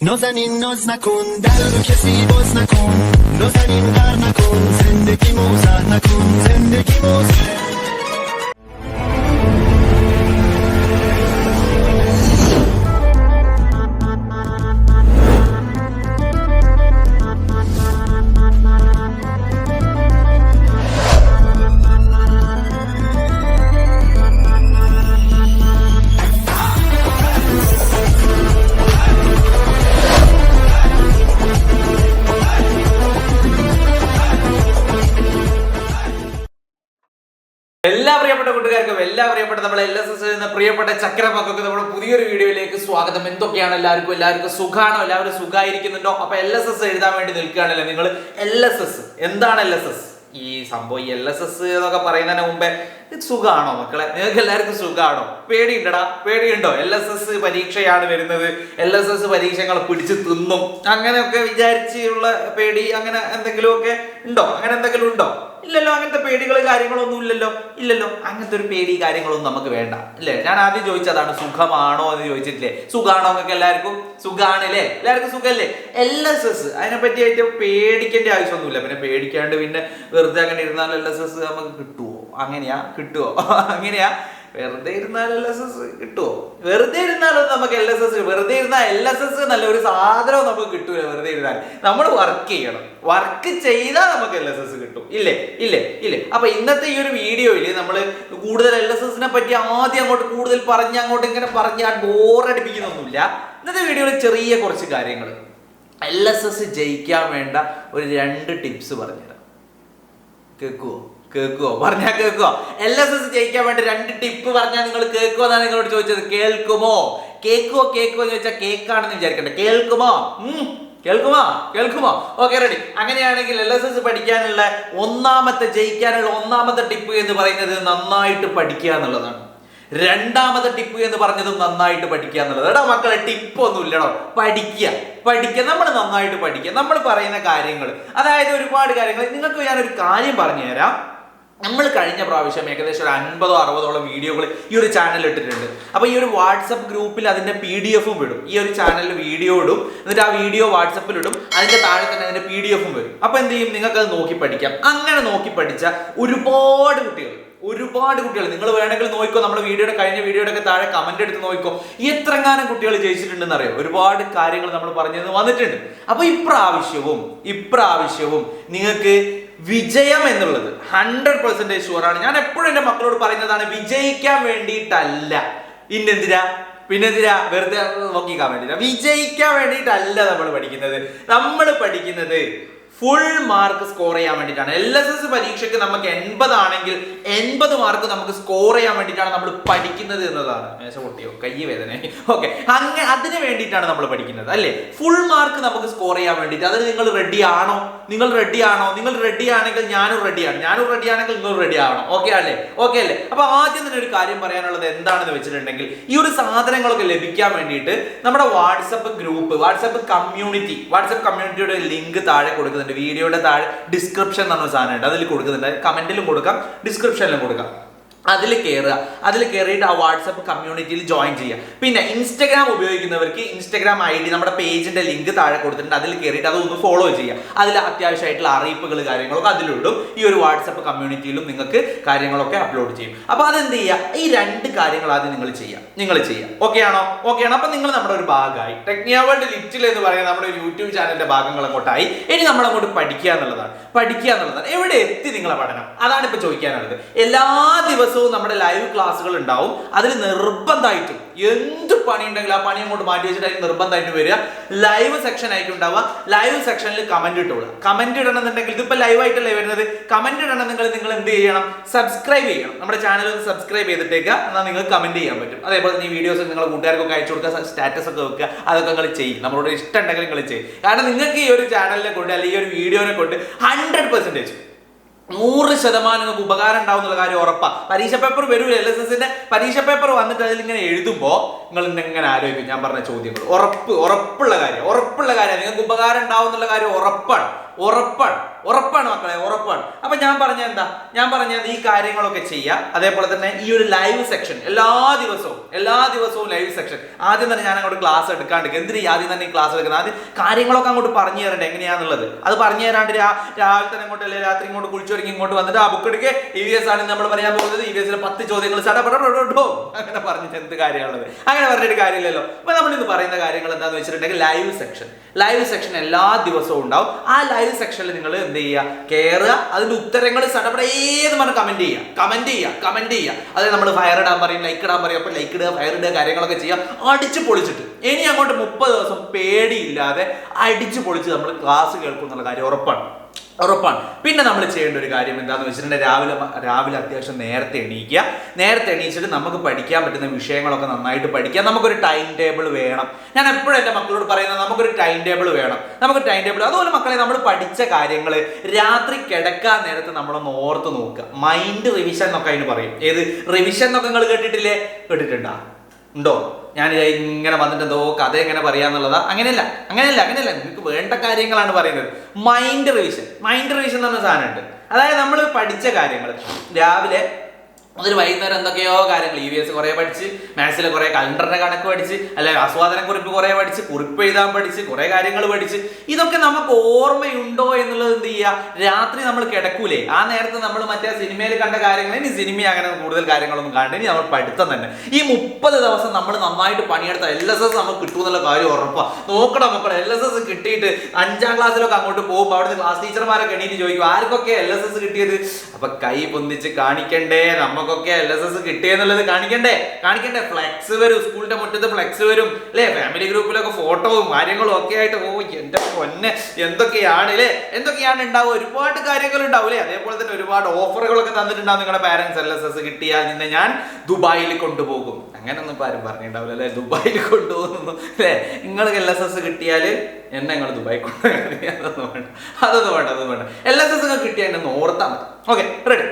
نازنین ناز نکن رو کسی باز نکن نازنین غر نکن زندگی موزه نکن زندگی موزه എല്ലാ പ്രിയപ്പെട്ട കൂട്ടുകാർക്കും എല്ലാ പ്രിയപ്പെട്ട നമ്മളെ എൽ എസ് എസ് എന്ന പ്രിയപ്പെട്ട ചക്രമക്കൊക്കെ നമ്മുടെ പുതിയൊരു വീഡിയോയിലേക്ക് സ്വാഗതം. എന്തൊക്കെയാണ് എല്ലാവർക്കും? എല്ലാവർക്കും സുഖാണോ? എല്ലാവരും സുഖമായിരിക്കുന്നുണ്ടോ അപ്പൊ എൽ എസ് എസ് എഴുതാൻ വേണ്ടി നിൽക്കുകയാണല്ലോ നിങ്ങൾ. എൽ എസ് എസ് എന്താണ് എൽ എസ് എസ് ഈ സംഭവം എൽ എസ് എസ് എന്നൊക്കെ പറയുന്നതിന് മുമ്പേ ഇത് സുഖാണോ മക്കളെ? നിങ്ങൾക്ക് എല്ലാവർക്കും സുഖമാണോ പേടിയുണ്ടടാ പേടിയുണ്ടോ? എൽ എസ് എസ് പരീക്ഷയാണ് വരുന്നത്. എൽ എസ് എസ് പരീക്ഷകൾ പിടിച്ച് തിന്നും. അങ്ങനെയൊക്കെ വിചാരിച്ചുള്ള പേടി അങ്ങനെ എന്തെങ്കിലുമൊക്കെ ഉണ്ടോ? അങ്ങനെ എന്തെങ്കിലും ഉണ്ടോ? ഇല്ലല്ലോ അങ്ങനത്തെ പേടികൾ കാര്യങ്ങളൊന്നും ഇല്ലല്ലോ. ഇല്ലല്ലോ അങ്ങനത്തെ ഒരു പേടി കാര്യങ്ങളൊന്നും നമുക്ക് വേണ്ട. അല്ലേ ഞാൻ ആദ്യം ചോദിച്ചതാണ് സുഖമാണോ എന്ന് ചോദിച്ചിട്ടില്ലേ? സുഖമാണോ എന്നൊക്കെ എല്ലാവർക്കും? സുഖാണല്ലേ എല്ലാവർക്കും സുഖമല്ലേ? എൽ എസ് എസ് അതിനെ പറ്റിയായിട്ട് പേടിക്കേണ്ട ആവശ്യമൊന്നുമില്ല. പിന്നെ പേടിക്കാണ്ട് പിന്നെ വെറുതെ അങ്ങനെ ഇരുന്നാൽ എൽ എസ് എസ് നമുക്ക് കിട്ടുമോ അങ്ങനെയാ കിട്ടുമോ അങ്ങനെയാ. വെറുതെ ഇരുന്നാൽ എൽ എസ് എസ് കിട്ടുമോ വെറുതെ ഇരുന്നാലും നമുക്ക് എൽ എസ് എസ് വെറുതെ ഇരുന്നാൽ എൽ എസ് എസ് നല്ല ഒരു സാധനവും നമുക്ക് കിട്ടൂല വെറുതെ ഇരുന്നാൽ. നമ്മൾ വർക്ക് ചെയ്യണം. വർക്ക് ചെയ്താൽ നമുക്ക് എൽ എസ് എസ് കിട്ടും. ഇല്ലേ? ഇല്ലേ? ഇല്ലേ? അപ്പൊ ഇന്നത്തെ ഈ ഒരു വീഡിയോയിൽ നമ്മൾ കൂടുതൽ എൽ എസ് എസിനെ പറ്റി ആദ്യം അങ്ങോട്ട് കൂടുതൽ പറഞ്ഞ് അങ്ങോട്ട് ഇങ്ങനെ പറഞ്ഞ് ബോറടിപ്പിക്കുന്നൊന്നുമില്ല ഇന്നത്തെ വീഡിയോയിൽ ചെറിയ കുറച്ച് കാര്യങ്ങൾ. എൽ എസ് എസ് ജയിക്കാൻ വേണ്ട ഒരു രണ്ട് ടിപ്സ് പറഞ്ഞുതരാം. കേൾക്കുവോ? കേൾക്കുവോ? പറഞ്ഞാൽ കേൾക്കുവോ? എൽ എസ് എസ് ജയിക്കാൻ വേണ്ടി രണ്ട് ടിപ്പ് പറഞ്ഞാൽ നിങ്ങൾ കേൾക്കുമോ എന്നാണ് നിങ്ങളോട് ചോദിച്ചത്. കേൾക്കുമോ? കേൾക്കുവോ കേൾക്കുമോ എന്ന് ചോദിച്ചാൽ കേൾക്കാണെന്ന് വിചാരിക്കണ്ട. കേൾക്കുമോ? കേൾക്കുമോ? കേൾക്കുമോ? ഓക്കെ റെഡി അങ്ങനെയാണെങ്കിൽ എൽ എസ് എസ് പഠിക്കാനുള്ള ഒന്നാമത്തെ ജയിക്കാനുള്ള ഒന്നാമത്തെ ടിപ്പ് എന്ന് പറയുന്നത് നന്നായിട്ട് പഠിക്കുക എന്നുള്ളതാണ്. രണ്ടാമത്തെ ടിപ്പ് എന്ന് പറഞ്ഞതും നന്നായിട്ട് പഠിക്കുക എന്നുള്ളത്. എടാ മക്കളെ ടിപ്പ് ഒന്നും ഇല്ലടോ. പഠിക്കുക. പഠിക്കുക. നമ്മൾ നന്നായിട്ട് പഠിക്കുക. നമ്മൾ പറയുന്ന കാര്യങ്ങൾ. അതായത് ഒരുപാട് കാര്യങ്ങൾ. നിങ്ങൾക്ക് ഞാനൊരു കാര്യം പറഞ്ഞു തരാം നമ്മൾ കഴിഞ്ഞ പ്രാവശ്യം ഏകദേശം ഒരു അൻപതോ അറുപതോളം വീഡിയോകൾ ഈ ഒരു ചാനൽ ഇട്ടിട്ടുണ്ട്. അപ്പോൾ ഈ ഒരു വാട്സപ്പ് ഗ്രൂപ്പിൽ അതിന്റെ പി ഡി എഫും വിടും ഈ ഒരു ചാനലിൽ വീഡിയോ ഇടും. എന്നിട്ട് ആ വീഡിയോ വാട്സപ്പിൽ ഇടും. അതിന്റെ താഴെ തന്നെ അതിന്റെ പി ഡി എഫും വരും. അപ്പോൾ എന്ത് ചെയ്യും? നിങ്ങൾക്ക് അത് നോക്കി പഠിക്കാം. അങ്ങനെ നോക്കി പഠിച്ച ഒരുപാട് കുട്ടികൾ ഒരുപാട് കുട്ടികൾ. നിങ്ങൾ വേണമെങ്കിൽ നോക്കിക്കോ. നമ്മുടെ വീഡിയോയുടെ കഴിഞ്ഞ വീഡിയോയുടെ ഒക്കെ താഴെ കമന്റ് എടുത്ത് നോക്കിക്കോ. എത്രങ്ങാനും കുട്ടികൾ ജയിച്ചിട്ടുണ്ടെന്ന് അറിയാം? ഒരുപാട് കാര്യങ്ങൾ നമ്മൾ പറഞ്ഞു വന്നിട്ടുണ്ട്. അപ്പൊ ഇപ്രാവശ്യവും ഇപ്രാവശ്യവും നിങ്ങൾക്ക് വിജയം എന്നുള്ളത് ഹൺഡ്രഡ് പെർസെന്റേജ് ഷുവറാണ് ഞാൻ എപ്പോഴും എന്റെ മക്കളോട് പറയുന്നതാണ് വിജയിക്കാൻ വേണ്ടിയിട്ടല്ല. ഇന്നെന്തിനാ പിന്നെന്തിനാ? വെറുതെ നോക്കിക്കാൻ വേണ്ടിയില്ല വിജയിക്കാൻ വേണ്ടിയിട്ടല്ല നമ്മൾ പഠിക്കുന്നത്. നമ്മൾ പഠിക്കുന്നത് ഫുൾ മാർക്ക് സ്കോർ ചെയ്യാൻ വേണ്ടിയിട്ടാണ്. എൽ എസ് എസ് പരീക്ഷയ്ക്ക് നമുക്ക് എൺപത് ആണെങ്കിൽ എൺപത് മാർക്ക് നമുക്ക് സ്കോർ ചെയ്യാൻ വേണ്ടിയിട്ടാണ് നമ്മൾ പഠിക്കുന്നത് എന്നതാണ്. മേശ പൊട്ടിയോ? കൈ വേദന ഓക്കെ അങ്ങനെ അതിന് വേണ്ടിയിട്ടാണ് നമ്മൾ പഠിക്കുന്നത് അല്ലേ? ഫുൾ മാർക്ക് നമുക്ക് സ്കോർ ചെയ്യാൻ വേണ്ടിയിട്ട്. അതിന് നിങ്ങൾ റെഡി ആണോ? നിങ്ങൾ റെഡി ആണോ? നിങ്ങൾ റെഡി ആണെങ്കിൽ ഞാനും റെഡിയാണ് ഞാനും റെഡി ആണെങ്കിൽ നിങ്ങൾ റെഡി ആവണം. ഓക്കെ അല്ലേ? ഓക്കെ അല്ലേ? അപ്പൊ ആദ്യം തന്നെ ഒരു കാര്യം പറയാനുള്ളത് എന്താണെന്ന് വെച്ചിട്ടുണ്ടെങ്കിൽ ഈ ഒരു സാധനങ്ങളൊക്കെ ലഭിക്കാൻ വേണ്ടിയിട്ട് നമ്മുടെ WhatsApp group WhatsApp community WhatsApp കമ്മ്യൂണിറ്റിയുടെ ലിങ്ക് താഴെ കൊടുക്കുന്നുണ്ട്. വീഡിയോയുടെ താഴെ ഡിസ്ക്രിപ്ഷൻ എന്ന് പറഞ്ഞ സാധനമുണ്ട് അതിൽ കൊടുക്കുന്നുണ്ട്. കമന്റിലും കൊടുക്കാം. ഡിസ്ക്രിപ്ഷനിലും കൊടുക്കാം. അതിൽ കയറുക അതിൽ കയറിയിട്ട് ആ വാട്സപ്പ് കമ്മ്യൂണിറ്റിയിൽ ജോയിൻ ചെയ്യുക. പിന്നെ ഇൻസ്റ്റഗ്രാം ഉപയോഗിക്കുന്നവർക്ക് ഇൻസ്റ്റഗ്രാം ഐ ഡി നമ്മുടെ പേജിന്റെ ലിങ്ക് താഴെ കൊടുത്തിട്ടുണ്ട്. അതിൽ കയറിയിട്ട് അതൊന്ന് ഫോളോ ചെയ്യുക. അതിൽ അത്യാവശ്യമായിട്ടുള്ള അറിയിപ്പുകൾ കാര്യങ്ങളൊക്കെ അതിലിടും ഈ ഒരു വാട്സപ്പ് കമ്മ്യൂണിറ്റിയിലും നിങ്ങൾക്ക് കാര്യങ്ങളൊക്കെ അപ്ലോഡ് ചെയ്യും. അപ്പോൾ അതെന്ത് ചെയ്യുക? ഈ രണ്ട് കാര്യങ്ങൾ ആദ്യം നിങ്ങൾ ചെയ്യുക. നിങ്ങൾ ചെയ്യുക. ഓക്കെ ആണോ? ഓക്കെ ആണോ? അപ്പോൾ നിങ്ങൾ നമ്മുടെ ഒരു ഭാഗമായി. ടെക്നിയ വേൾഡ് ലിറ്റിൽ എന്ന് പറയുന്ന നമ്മുടെ ഒരു യൂട്യൂബ് ചാനലിന്റെ ഭാഗങ്ങൾ അങ്ങോട്ടായി. ഇനി നമ്മൾ അങ്ങോട്ട് പഠിക്കുക എന്നുള്ളതാണ്. പഠിക്കുക എന്നുള്ളതാണ്. എവിടെ എത്തി നിങ്ങളെ പഠനം? അതാണ് ഇപ്പൊ ചോദിക്കാനുള്ളത്. എല്ലാ ദിവസവും നമ്മുടെ ലൈവ് ക്ലാസ്സുകൾ ഉണ്ടാവും. അതിൽ നിർബന്ധമായിട്ടും എന്ത് പണി ഉണ്ടെങ്കിലും ആ പണി അങ്ങോട്ട് മാറ്റി വെച്ചിട്ട് അതിന് നിർബന്ധമായിട്ട് വരിക. ലൈവ് സെക്ഷൻ ആയിട്ട് ഉണ്ടാവുക. ലൈവ് സെക്ഷനിൽ കമന്റ് ഇട്ടോളുക. കമന്റ് ഇടണമെന്നുണ്ടെങ്കിൽ ഇതിപ്പോ ലൈവ് ആയിട്ടല്ലേ വരുന്നത്? കമന്റ് ഇടണം നിങ്ങൾ നിങ്ങൾ എന്ത് ചെയ്യണം? സബ്സ്ക്രൈബ് ചെയ്യണം. നമ്മുടെ ചാനൽ ഒന്ന് സബ്സ്ക്രൈബ് ചെയ്തിട്ടേക്ക് എന്നാൽ നിങ്ങൾ കമന്റ് ചെയ്യാൻ പറ്റും. അതേപോലെ ഈ വീഡിയോസ് നിങ്ങളുടെ കൂട്ടുകാർക്കൊക്കെ അയച്ചു കൊടുക്കുക സ്റ്റാറ്റസ് ഒക്കെ വെക്കുക അതൊക്കെ നിങ്ങൾ ചെയ്യും. നമ്മളോട് ഇഷ്ടം ഉണ്ടെങ്കിൽ നിങ്ങൾ ചെയ്യും. കാരണം നിങ്ങൾക്ക് ഈ ഒരു ചാനലിനെ കൊണ്ട് അല്ലെങ്കിൽ ഈ ഒരു വീഡിയോനെ കൊണ്ട് ഹൺഡ്രഡ് പെർസെന്റേജ് നൂറ് ശതമാനം നിങ്ങൾക്ക് ഉപകാരം ഉണ്ടാവും എന്നുള്ള കാര്യം ഉറപ്പാണ് പരീക്ഷ പേപ്പർ വരൂല? എൽ എസ് എസിന്റെ പരീക്ഷ പേപ്പർ വന്നിട്ട് അതിൽ ഇങ്ങനെ എഴുതുമ്പോൾ നിങ്ങൾ ഇങ്ങനെ ആലോചിക്കും? ഞാൻ പറഞ്ഞ ചോദ്യങ്ങൾ. ഉറപ്പ് ഉറപ്പുള്ള കാര്യം ഉറപ്പുള്ള കാര്യം. നിങ്ങൾക്ക് ഉപകാരം ഉണ്ടാവും എന്നുള്ള കാര്യം ഉറപ്പാണ്. ഉറപ്പാണ്. ഉറപ്പാണ് മക്കളെ ഉറപ്പാണ്. അപ്പൊ ഞാൻ പറഞ്ഞ എന്താ? ഞാൻ പറഞ്ഞ ഈ കാര്യങ്ങളൊക്കെ ചെയ്യുക അതേപോലെ തന്നെ ഈ ഒരു ലൈവ് സെക്ഷൻ എല്ലാ ദിവസവും എല്ലാ ദിവസവും ലൈവ് സെക്ഷൻ ആദ്യം തന്നെ ഞാൻ അങ്ങോട്ട് ക്ലാസ് എടുക്കാണ്ട് എന്തിനു ആദ്യം തന്നെ ക്ലാസ് എടുക്കുന്നത്? ആദ്യം കാര്യങ്ങളൊക്കെ അങ്ങോട്ട് പറഞ്ഞു തരണ്ടേ? എങ്ങനെയാന്നുള്ളത്? അത് പറഞ്ഞു തരാണ്ട് രാവിലെ തന്നെ ഇങ്ങോട്ട് അല്ലെങ്കിൽ രാത്രി ഇങ്ങോട്ട് കുളിച്ചൊരുങ്ങി ഇങ്ങോട്ട് വന്നിട്ട് ആ ബുക്ക് എടുക്കുക ഇ വി എസ് ആണ് നമ്മൾ പറയാൻ പോകുന്നത്. ഇ വി എസിലെ പത്ത് ചോദ്യങ്ങൾ ചടപടോ അങ്ങനെ പറഞ്ഞിട്ട് എന്ത് കാര്യമാണുള്ളത്? അങ്ങനെ പറഞ്ഞിട്ട് കാര്യമില്ലല്ലോ. അപ്പൊ നമ്മൾ ഇന്ന് പറയുന്ന കാര്യങ്ങൾ എന്താണെന്ന് വെച്ചിട്ടുണ്ടെങ്കിൽ ലൈവ് സെക്ഷൻ ലൈവ് സെക്ഷൻ എല്ലാ ദിവസവും ഉണ്ടാവും. ആ ലൈവ് സെക്ഷനിൽ നിങ്ങൾ എന്ത് ചെയ്യുക കയറുക അതിന്റെ ഉത്തരങ്ങൾ ഏത് പറഞ്ഞ് കമന്റ് ചെയ്യുക കമന്റ് ചെയ്യുക കമന്റ് ചെയ്യുക അതായത് നമ്മൾ ഫയർ ഇടാൻ പറയും ലൈക്ക് ഇടാൻ പറയും. അപ്പോൾ ലൈക്ക് ഇടുക ഫയർ ഇടുക കാര്യങ്ങളൊക്കെ ചെയ്യുക അടിച്ച് പൊളിച്ചിട്ട്. ഇനി അങ്ങോട്ട് മുപ്പത് ദിവസം പേടിയില്ലാതെ അടിച്ച് പൊളിച്ച് നമ്മൾ ക്ലാസ് കേൾക്കും എന്നുള്ള കാര്യം ഉറപ്പാണ്. ഉറപ്പാണ്. പിന്നെ നമ്മൾ ചെയ്യേണ്ട ഒരു കാര്യം എന്താണെന്ന് വെച്ചിട്ടുണ്ടെങ്കിൽ രാവിലെ രാവിലെ അത്യാവശ്യം നേരത്തെ എണീക്കുക. നേരത്തെ എണീച്ചിട്ട് നമുക്ക് പഠിക്കാൻ പറ്റുന്ന വിഷയങ്ങളൊക്കെ നന്നായിട്ട് പഠിക്കാം നമുക്കൊരു ടൈം ടേബിൾ വേണം. ഞാൻ എപ്പോഴും എന്റെ മക്കളോട് പറയുന്നത് നമുക്കൊരു ടൈം ടേബിൾ വേണം. നമുക്ക് ടൈം ടേബിൾ അതുപോലെ മക്കളെ നമ്മൾ പഠിച്ച കാര്യങ്ങൾ രാത്രി കിടക്കാൻ നേരത്ത് നമ്മളൊന്ന് ഓർത്ത് നോക്കുക. മൈൻഡ് റിവിഷൻ എന്നൊക്കെ അതിന് പറയും. ഏത്? റിവിഷൻ എന്നൊക്കെ നിങ്ങൾ കേട്ടിട്ടില്ലേ? കേട്ടിട്ടുണ്ടോ? ഉണ്ടോ? ഞാൻ ഇങ്ങനെ വന്നിട്ട് എന്തോ കഥ എങ്ങനെ പറയാന്നുള്ളതാ. അങ്ങനെയല്ല അങ്ങനെയല്ല അങ്ങനെയല്ല. നിങ്ങൾക്ക് വേണ്ട കാര്യങ്ങളാണ് പറയുന്നത്. മൈൻഡ് റിവിഷൻ മൈൻഡ് റിവിഷൻ എന്ന് പറഞ്ഞ സാധനമുണ്ട്. അതായത് നമ്മൾ പഠിച്ച കാര്യങ്ങൾ രാവിലെ മുതൽ വൈകുന്നേരം എന്തൊക്കെയോ കാര്യങ്ങൾ. ഇ വി എസ് കുറെ പഠിച്ച് മാത്സിലെ കുറെ കലണ്ടറിന്റെ കണക്ക് പഠിച്ച് അല്ലെ ആസ്വാദന കുറിപ്പ് കുറെ പഠിച്ച് കുറിപ്പ് എഴുതാൻ പഠിച്ച് കുറെ കാര്യങ്ങൾ പഠിച്ച്. ഇതൊക്കെ നമുക്ക് ഓർമ്മയുണ്ടോ എന്നുള്ളത് എന്ത് ചെയ്യുക രാത്രി നമ്മൾ കിടക്കൂലേ. ആ നേരത്തെ നമ്മൾ മറ്റേ സിനിമയിൽ കണ്ട കാര്യങ്ങൾ ഇനി സിനിമ അങ്ങനെ കൂടുതൽ കാര്യങ്ങളൊന്നും കണ്ട് ഇനി നമ്മൾ പഠിത്തം തന്നെ. ഈ മുപ്പത് ദിവസം നമ്മൾ നന്നായിട്ട് പണിയെടുത്ത എൽ എസ് എസ് നമുക്ക് കിട്ടും എന്നുള്ള കാര്യം ഉറപ്പാ. നോക്കണം മക്കളെ എൽ എസ് എസ് കിട്ടിയിട്ട് അഞ്ചാം ക്ലാസ്സിലൊക്കെ അങ്ങോട്ട് പോകുമ്പോൾ അവിടുത്തെ ക്ലാസ് ടീച്ചർമാരൊക്കെ എണീറ്റ് ചോദിക്കും ആർക്കൊക്കെ എൽ എസ് എസ് കിട്ടിയത്? അപ്പൊ കൈ പൊന്തിച്ച് കാണിക്കണ്ടേ നമുക്കൊക്കെ എൽ എസ് എസ് കിട്ടിയെന്നുള്ളത് കാണിക്കണ്ടേ? കാണിക്കണ്ടേ? ഫ്ലെക്സ് വരും സ്കൂളിന്റെ മുറ്റത്ത് ഫ്ലെക്സ് വരും. അല്ലേ? ഫാമിലി ഗ്രൂപ്പിലൊക്കെ ഫോട്ടോവും കാര്യങ്ങളും ഒക്കെ ആയിട്ട് ഓ എന്റെ പൊന്നെ എന്തൊക്കെയാണ് അല്ലേ? എന്തൊക്കെയാണ് ഉണ്ടാവുക? ഒരുപാട് കാര്യങ്ങൾ ഉണ്ടാവും അതേപോലെ തന്നെ ഒരുപാട് ഓഫറുകളൊക്കെ തന്നിട്ടുണ്ടാവും നിങ്ങളുടെ പാരന്റ്സ് എൽ എസ് എസ് കിട്ടിയാൽ നിന്നെ ഞാൻ ദുബായിൽ കൊണ്ടുപോകും. അങ്ങനൊന്നും ഇപ്പം ആരും പറഞ്ഞിട്ടുണ്ടാവില്ല അല്ലേ? ദുബായിൽ കൊണ്ടുപോകുന്നു അല്ലേ? നിങ്ങൾക്ക് എൽ എസ് എസ് കിട്ടിയാൽ എന്നെ നിങ്ങൾ ദുബായി കൊണ്ടുപോയി അതൊന്നും വേണ്ട അതൊന്നും വേണ്ട അതൊന്നും വേണ്ട. എൽ എസ് എസ് ഒക്കെ കിട്ടിയാൽ എന്നെ ഓർത്താൽ മതി. ഓക്കെ റെഡി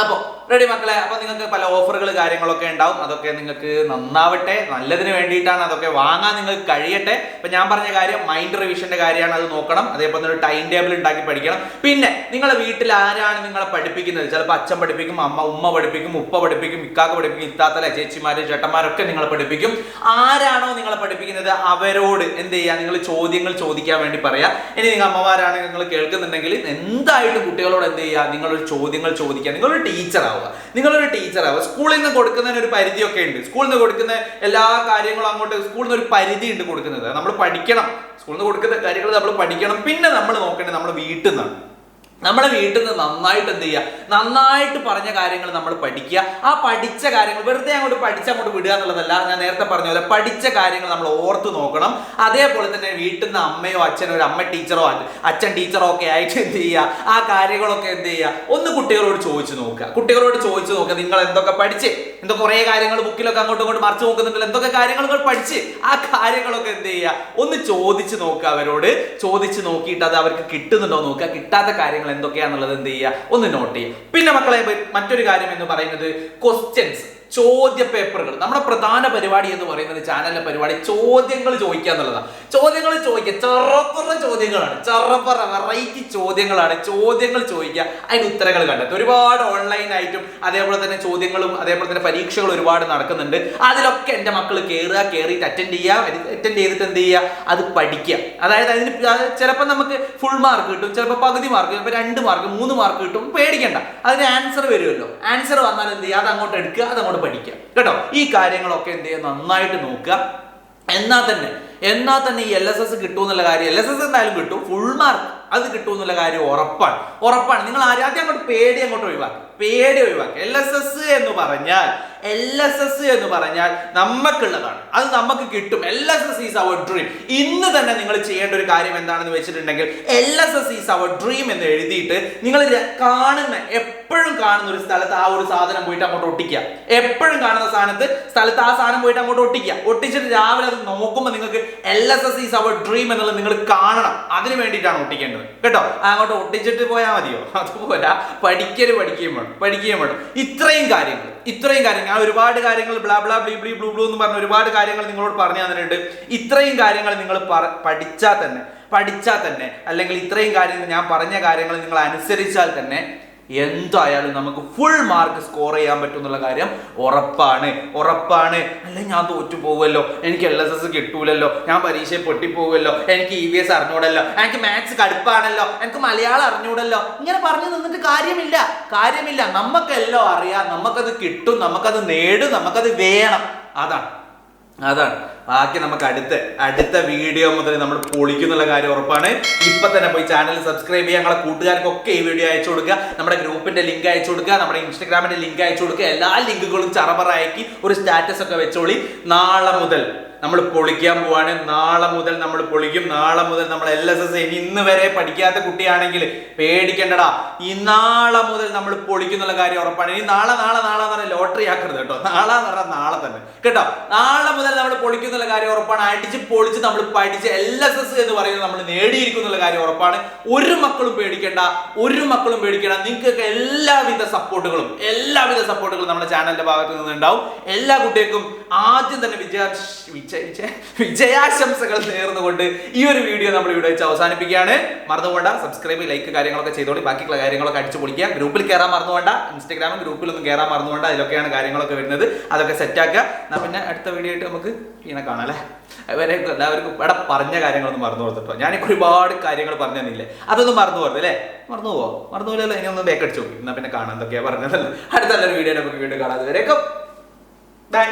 അപ്പോൾ റെഡി മക്കളെ? അപ്പോൾ നിങ്ങൾക്ക് പല ഓഫറുകൾ കാര്യങ്ങളൊക്കെ ഉണ്ടാവും. അതൊക്കെ നിങ്ങൾക്ക് നന്നാവട്ടെ. നല്ലതിന് വേണ്ടിയിട്ടാണ് അതൊക്കെ വാങ്ങാൻ നിങ്ങൾക്ക് കഴിയട്ടെ. ഇപ്പം ഞാൻ പറഞ്ഞ കാര്യം മൈൻഡ് റിവിഷന്റെ കാര്യമാണ്. അത് നോക്കണം. അതേപോലെ തന്നെ ഒരു ടൈം ടേബിൾ ഉണ്ടാക്കി പഠിക്കണം. പിന്നെ നിങ്ങളെ വീട്ടിൽ ആരാണ് നിങ്ങളെ പഠിപ്പിക്കുന്നത്? ചിലപ്പോൾ അച്ഛൻ പഠിപ്പിക്കും അമ്മ ഉമ്മ പഠിപ്പിക്കും ഉപ്പ പഠിപ്പിക്കും ഇക്കാക്ക പഠിപ്പിക്കും ഇത്താത്തല ചേച്ചിമാര് ചേട്ടന്മാരൊക്കെ നിങ്ങളെ പഠിപ്പിക്കും. ആരാണോ നിങ്ങളെ പഠിപ്പിക്കുന്നത്? അവരോട് എന്ത് ചെയ്യുക നിങ്ങൾ ചോദ്യങ്ങൾ ചോദിക്കാൻ വേണ്ടി പറയാ. ഇനി നിങ്ങൾ അമ്മമാരാണ് നിങ്ങൾ കേൾക്കുന്നുണ്ടെങ്കിൽ എന്തായിട്ട് കുട്ടികളോട് എന്ത് ചെയ്യുക നിങ്ങളൊരു ചോദ്യങ്ങൾ ചോദിക്കുക. നിങ്ങളൊരു ടീച്ചർ ആവുക നിങ്ങളൊരു ടീച്ചർ ആവുക സ്കൂളിൽ നിന്ന് കൊടുക്കുന്നതിന് ഒരു പരിധിയൊക്കെ ഉണ്ട്. സ്കൂളിൽ നിന്ന് കൊടുക്കുന്ന എല്ലാ കാര്യങ്ങളും അങ്ങോട്ട് സ്കൂളിൽ നിന്ന് ഒരു പരിധി ഉണ്ട് കൊടുക്കുന്നത്. നമ്മൾ പഠിക്കണം. സ്കൂളിൽ നിന്ന് കൊടുക്കുന്ന കാര്യങ്ങൾ നമ്മൾ പഠിക്കണം. പിന്നെ നമ്മൾ നോക്കേണ്ടത് നമ്മുടെ വീട്ടിൽ നിന്നാണ്. നമ്മളെ വീട്ടിൽ നിന്ന് നന്നായിട്ട് എന്ത് ചെയ്യുക? നന്നായിട്ട് പറഞ്ഞ കാര്യങ്ങൾ നമ്മൾ പഠിക്കുക. ആ പഠിച്ച കാര്യങ്ങൾ വെറുതെ അങ്ങോട്ട് പഠിച്ച അങ്ങോട്ട് വിടുക എന്നുള്ളതല്ല ഞാൻ നേരത്തെ പറഞ്ഞ പോലെ പഠിച്ച കാര്യങ്ങൾ നമ്മൾ ഓർത്ത് നോക്കണം. അതേപോലെ തന്നെ വീട്ടിൽ നിന്ന് അമ്മയോ അച്ഛനോ ഒരു അമ്മ ടീച്ചറോ അച്ഛൻ ടീച്ചറോ ഒക്കെ ആയിട്ട് എന്ത് ചെയ്യുക? ആ കാര്യങ്ങളൊക്കെ എന്ത് ചെയ്യുക? ഒന്ന് കുട്ടികളോട് ചോദിച്ചു നോക്കുക. കുട്ടികളോട് ചോദിച്ചു നോക്കുക നിങ്ങൾ എന്തൊക്കെ പഠിച്ച്? എന്തോ കുറേ കാര്യങ്ങൾ ബുക്കിലൊക്കെ അങ്ങോട്ടും ഇങ്ങോട്ട് മറിച്ച് നോക്കുന്നുണ്ടല്ലോ? എന്തൊക്കെ കാര്യങ്ങൾ പഠിച്ച്? ആ കാര്യങ്ങളൊക്കെ എന്ത് ചെയ്യുക? ഒന്ന് ചോദിച്ചു നോക്കുക അവരോട്. ചോദിച്ചു നോക്കിയിട്ട് അത് അവർക്ക് കിട്ടുന്നുണ്ടോ നോക്കുക. കിട്ടാത്ത കാര്യങ്ങൾ എന്തൊക്കെയാണെന്നുള്ളത് എന്ത് ചെയ്യുക? ഒന്ന് നോട്ട് ചെയ്യുക. പിന്നെ മക്കളെ മറ്റൊരു കാര്യം എന്ന് പറയുന്നത് ക്വസ്റ്റ്യൻസ് ചോദ്യ പേപ്പറുകൾ നമ്മുടെ പ്രധാന പരിപാടി എന്ന് പറയുന്നത് ചാനലിലെ പരിപാടി ചോദ്യങ്ങൾ ചോദിക്കുക എന്നുള്ളതാണ്. ചോദ്യങ്ങൾ ചോദിക്കുക ചെറപ്പറ ചോദ്യങ്ങളാണ്. ചെറപ്പറ വെറൈറ്റി ചോദ്യങ്ങളാണ്. ചോദ്യങ്ങൾ ചോദിക്കുക അതിന് ഉത്തരങ്ങൾ കണ്ടെത്തുക. ഒരുപാട് ഓൺലൈൻ ഓൺലൈനായിട്ടും അതേപോലെ തന്നെ ചോദ്യങ്ങളും അതേപോലെ തന്നെ പരീക്ഷകൾ ഒരുപാട് നടക്കുന്നുണ്ട്. അതിലൊക്കെ എന്റെ മക്കൾ കയറുക കയറിയിട്ട് അറ്റൻഡ് ചെയ്യുക. അറ്റൻഡ് ചെയ്തിട്ട് എന്ത് ചെയ്യുക? അത് പഠിക്കുക. അതായത് അതിന് ചിലപ്പോൾ നമുക്ക് ഫുൾ മാർക്ക് കിട്ടും ചിലപ്പോൾ പകുതി മാർക്ക് ചിലപ്പോൾ രണ്ട് മാർക്ക് മൂന്ന് മാർക്ക് കിട്ടും. പേടിക്കണ്ട. അതിന് ആൻസർ വരുമല്ലോ. ആൻസർ വന്നാൽ എന്ത് ചെയ്യുക? അത് അങ്ങോട്ട് എടുക്കുക അത് അങ്ങോട്ട് പഠിക്കുക കേട്ടോ? ഈ കാര്യങ്ങളൊക്കെ എന്ത് ചെയ്യുക? നന്നായിട്ട് നോക്കുക. എന്നാൽ തന്നെ എന്നാൽ തന്നെ ഈ എൽ എസ് എസ് കിട്ടുമെന്നുള്ള കാര്യം എൽ എസ് എസ് എന്തായാലും കിട്ടും. ഫുൾ മാർക്ക് അത് കിട്ടുമെന്നുള്ള കാര്യം ഉറപ്പാണ്. ഉറപ്പാണ്. നിങ്ങൾ ആദ്യം അങ്ങോട്ട് പേടി അങ്ങോട്ട് ഒഴിവാക്കുക പേടി ഒഴിവാക്കുക എൽ എസ് എസ് എന്ന് പറഞ്ഞാൽ എൽ എസ് എസ് എന്ന് പറഞ്ഞാൽ നമുക്കുള്ളതാണ് അത് നമുക്ക് കിട്ടും. L S S is our dream ഇന്ന് തന്നെ നിങ്ങൾ ചെയ്യേണ്ട ഒരു കാര്യം എന്താണെന്ന് വെച്ചിട്ടുണ്ടെങ്കിൽ L S S is our dream എന്ന് എഴുതിയിട്ട് നിങ്ങൾ കാണുന്ന എപ്പോഴും കാണുന്ന ഒരു സ്ഥലത്ത് ആ ഒരു സാധനം പോയിട്ട് അങ്ങോട്ട് ഒട്ടിക്കുക. എപ്പോഴും കാണുന്ന സ്ഥാനത്ത് സ്ഥലത്ത് ആ സാധനം പോയിട്ട് അങ്ങോട്ട് ഒട്ടിക്കുക. ഒട്ടിച്ചിട്ട് രാവിലെ അത് നോക്കുമ്പോൾ നിങ്ങൾക്ക് L S S is our dream എന്നുള്ളത് നിങ്ങൾ കാണണം. അതിന് വേണ്ടിയിട്ടാണ് ഒട്ടിക്കേണ്ടത്. കേട്ടോ? അങ്ങോട്ട് ഒട്ടിച്ചിട്ട് പോയാൽ മതിയോ? അതുപോലെ പഠിക്കൽ പഠിക്കുകയും വേണം പഠിക്കുകയും വേണം. ഇത്രയും കാര്യങ്ങൾ. ഇത്രയും കാര്യങ്ങൾ ഞാൻ ഒരുപാട് കാര്യങ്ങൾ blah blah blee blee bloo bloo എന്ന് പറഞ്ഞ ഒരുപാട് കാര്യങ്ങൾ നിങ്ങളോട് പറഞ്ഞു തന്നിട്ടുണ്ട്. ഇത്രയും കാര്യങ്ങൾ നിങ്ങൾ പഠിച്ചാൽ തന്നെ പഠിച്ചാൽ തന്നെ അല്ലെങ്കിൽ ഇത്രയും കാര്യങ്ങൾ ഞാൻ പറഞ്ഞ കാര്യങ്ങൾ നിങ്ങൾ അനുസരിച്ചാൽ തന്നെ എന്തായാലും നമുക്ക് ഫുൾ മാർക്ക് സ്കോർ ചെയ്യാൻ പറ്റും എന്നുള്ള കാര്യം ഉറപ്പാണ് ഉറപ്പാണ്. അല്ലെ ഞാൻ തോറ്റു പോകുമല്ലോ എനിക്ക് എൽ എസ് എസ് കിട്ടൂലല്ലോ. ഞാൻ പരീക്ഷയിൽ പൊട്ടിപ്പോകുമല്ലോ. എനിക്ക് ഇ വി എസ് അറിഞ്ഞൂടല്ലോ. എനിക്ക് മാത്സ് കടുപ്പാണല്ലോ. എനിക്ക് മലയാളം അറിഞ്ഞൂടല്ലോ. ഇങ്ങനെ പറഞ്ഞു നിന്നിട്ട് കാര്യമില്ല. കാര്യമില്ല. നമുക്കെല്ലോ അറിയാം. നമുക്കത് കിട്ടും. നമുക്കത് നേടും. നമുക്കത് വേണം. അതാണ്. അതാണ്. ബാക്കി നമുക്ക് അടുത്ത് അടുത്ത വീഡിയോ മുതൽ നമ്മൾ പൊളിക്കുന്നുള്ള കാര്യം ഉറപ്പാണ്. ഇപ്പൊ തന്നെ പോയി ചാനൽ സബ്സ്ക്രൈബ് ചെയ്യുക. ഞങ്ങളെ കൂട്ടുകാർക്കൊക്കെ ഈ വീഡിയോ അയച്ചു കൊടുക്കുക. നമ്മുടെ ഗ്രൂപ്പിന്റെ ലിങ്ക് അയച്ചു കൊടുക്കുക. നമ്മുടെ ഇൻസ്റ്റാഗ്രാമിന്റെ ലിങ്ക് അയച്ചു കൊടുക്കുക. എല്ലാ ലിങ്കുകളും ചറപറ അയക്കി ഒരു സ്റ്റാറ്റസ് ഒക്കെ വെച്ചോളി. നാളെ മുതൽ നമ്മൾ പൊളിക്കാൻ പോവാണ്. നാളെ മുതൽ നമ്മൾ പൊളിക്കും. നാളെ മുതൽ നമ്മൾ എൽ എസ് എസ് ഇനി ഇന്ന് വരെ പഠിക്കാത്ത കുട്ടിയാണെങ്കിൽ പേടിക്കണ്ടടാ. ഈ നാളെ മുതൽ നമ്മൾ പൊളിക്കുന്നുള്ള കാര്യം ഉറപ്പാണ്. ഇനി നാളെ നാളെ നാളെ എന്ന് ലോട്ടറി ആക്കരുത് കേട്ടോ. നാളെ എന്ന് നാളെ തന്നെ. കേട്ടോ? നാളെ മുതൽ നമ്മൾ പൊളിക്കുന്നുള്ള കാര്യം ഉറപ്പാണ്. അടിച്ച് പൊളിച്ച് നമ്മൾ പഠിച്ച് എൽ എസ് എസ് എന്ന് പറയുന്നത് നമ്മൾ നേടിയിരിക്കുന്നുള്ള കാര്യം ഉറപ്പാണ്. ഒരു മക്കളും പേടിക്കേണ്ട ഒരു മക്കളും പേടിക്കേണ്ട. നിങ്ങൾക്കൊക്കെ എല്ലാവിധ സപ്പോർട്ടുകളും എല്ലാവിധ സപ്പോർട്ടുകളും നമ്മുടെ ചാനലിന്റെ ഭാഗത്ത് നിന്നുണ്ടാവും. എല്ലാ കുട്ടികൾക്കും ആദ്യം തന്നെ വിജയ വിജയ വിജയ- വിജയാശംസകൾ നേർന്നുകൊണ്ട് ഈ ഒരു വീഡിയോ നമ്മൾ ഇവിടെ വെച്ച് അവസാനിപ്പിക്കുകയാണ്. മറന്നുപോണ്ട സബ്സ്ക്രൈബ് ലൈക്ക് കാര്യങ്ങളൊക്കെ ചെയ്തോളി. ബാക്കിയുള്ള കാര്യങ്ങളൊക്കെ അടിച്ചു പൊളിക്കുക. ഗ്രൂപ്പിൽ കയറാൻ മറന്നുപോണ്ട ഇൻസ്റ്റാഗ്രാമും ഗ്രൂപ്പിലൊന്നും കയറാൻ മറന്നുപോണ്ട അതിലൊക്കെയാണ് കാര്യങ്ങളൊക്കെ വരുന്നത്. അതൊക്കെ സെറ്റാക്കുക എന്നാൽ പിന്നെ അടുത്ത വീഡിയോ ആയിട്ട് നമുക്ക് ഇങ്ങനെ കാണാം അല്ലേ? അവരെ എല്ലാവർക്കും ഇവിടെ പറഞ്ഞ കാര്യങ്ങളൊന്നും മറന്നു കൊടുത്തിട്ടോ. ഞാനിപ്പോൾ ഒരുപാട് കാര്യങ്ങൾ പറഞ്ഞു തന്നില്ലേ? അതൊന്നും മറന്നു പോകരുത് അല്ലേ? മറന്നു പോവോ? മറന്നു പോലല്ലോ ഇനി ഒന്ന് ബേക്കടിച്ചു നോക്കി. എന്നാൽ പിന്നെ കാണാം എന്തൊക്കെയാ പറഞ്ഞതല്ലേ അടുത്ത നല്ലൊരു വീഡിയോ നമുക്ക് വീണ്ടും കാണാതെ വരേക്കും ബൈ